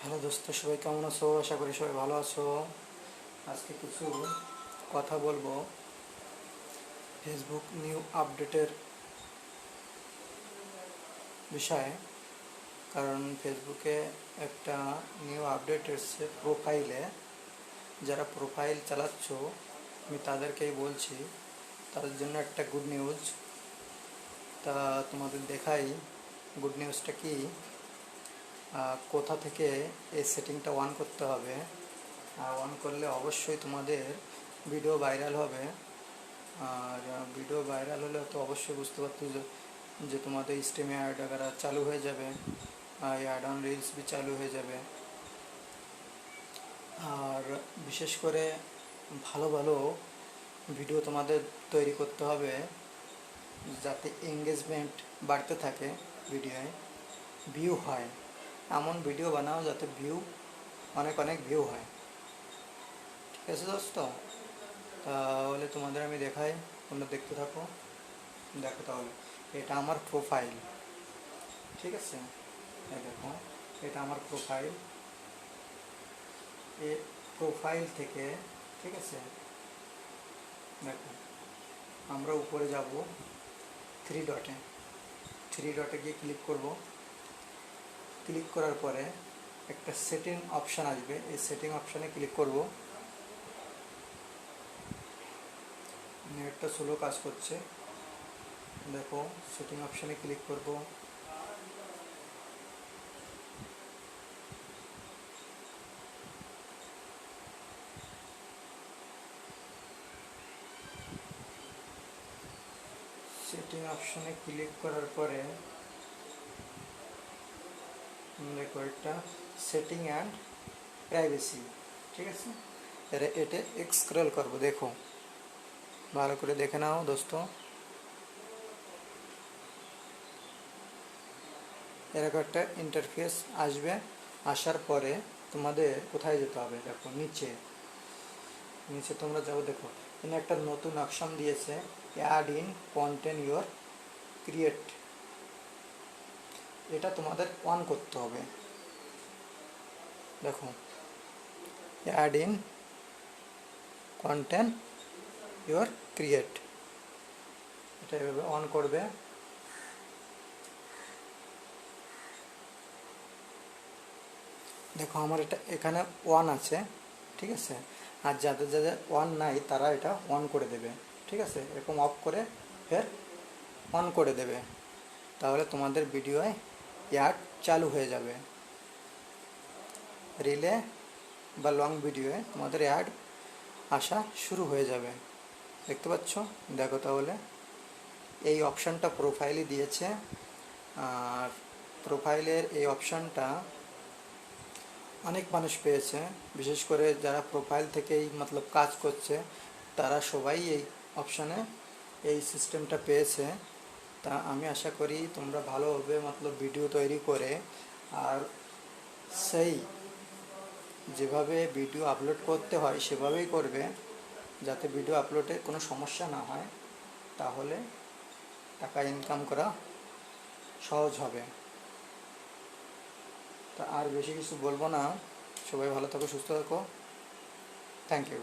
Hello দোস্ত, সবাই কেমন আছো? আশা করি সবাই ভালো আছো। আজকে কিছু কথা বলব। ফেসবুক নিউ আপডেটের বিষয়ে। কারণ ফেসবুকে একটা নিউ আপডেট এসছে প্রোফাইলে যারা প্রোফাইল চালাচ্ছ, আমি তাদেরকেই বলছি, তাদের জন্য একটা গুড নিউজ তা তোমাদের দেখাই। গুড নিউজটা কি? কোথা থেকে এই সেটিংটা অন করতে হবে অন করলে অবশ্যই তোমাদের ভিডিও ভাইরাল হবে। আর ভিডিও ভাইরাল হলে তো অবশ্যই বুঝতে পারতো যে তোমাদের স্টিমে অ্যাড আগারা চালু হয়ে যাবে অ্যাড অন রিলস বি চালু হয়ে যাবে। আর বিশেষ করে ভালো ভালো ভিডিও তোমাদের তৈরি করতে হবে, যাতে এঙ্গেজমেন্ট বাড়তে থাকে ভিডিওয় ভিউ হয়। এমন ভিডিও বানাও যাতে ভিউ অনেক অনেক ভিউ হয়। ঠিক আছে দোস্ত? তাহলে তোমাদের আমি দেখাই, তোমরা দেখতে থাকো, দেখো তাহলে। এটা আমার প্রোফাইল ঠিক আছে? দেখো, এটা আমার প্রোফাইল এ প্রোফাইল থেকে, ঠিক আছে? দেখো, আমরা উপরে যাব থ্রি ডটে থ্রি ডটে গিয়ে ক্লিক করব। ক্লিক করার পরে একটা সেটিং অপশান আসবে। এই সেটিং অপশানে ক্লিক করব। নেটটা স্লো কাজ করছে। দেখো সেটিং অপশানে ক্লিক করব। সেটিং অপশানে ক্লিক করার পরে এটা সেটিং অ্যান্ড প্রাইভেসি ঠিক আছে? এর এটা এক্সক্রল করব, দেখো। ভালো করে দেখে নাও, দোস্ত। এরকম একটা ইন্টারফেস আসবে, আসার পরে তোমাদের কোথায় যেতে হবে? দেখো, নিচে। নিচে তোমরা যাও, দেখো। এখানে একটা নতুন অপশন দিয়েছে add in content your create এটা তোমাদের অন করতে হবে। দেখো add in content your create এটা এভাবে অন করবে। দেখো, আমার এটা এখানে ওয়ান আছে, ঠিক আছে? আর যাদের যাদের ওয়ান নাই, তারা এটা অন করে দেবে, ঠিক আছে? এরকম অফ করে ফের অন করে দেবে। তাহলে তোমাদের ভিডিওয় অ্যাড চালু হয়ে যাবে রিলে বা লং ভিডিওয়ে তোমাদের অ্যাড আসা শুরু হয়ে যাবে দেখতে পাচ্ছ দেখো তাহলে এই অপশানটা প্রোফাইলে দিয়েছে আর প্রোফাইলের এই অপশানটা অনেক মানুষ পেয়েছে বিশেষ করে যারা প্রোফাইল থেকেই মতলব কাজ করছে তারা সবাই এই অপশানে এই সিস্টেমটা পেয়েছে তা আমি আশা করি তোমরা ভালোভাবে মতলব ভিডিও তৈরি করে আর সেই যেভাবে ভিডিও আপলোড করতে হয় সেভাবেই করবে যাতে ভিডিও আপলোডে কোনো সমস্যা না হয়। তাহলে টাকা ইনকাম করা সহজ হবে। তা আর বেশি কিছু বলব না। সবাই ভালো থাকো, সুস্থ থাকো। Thank you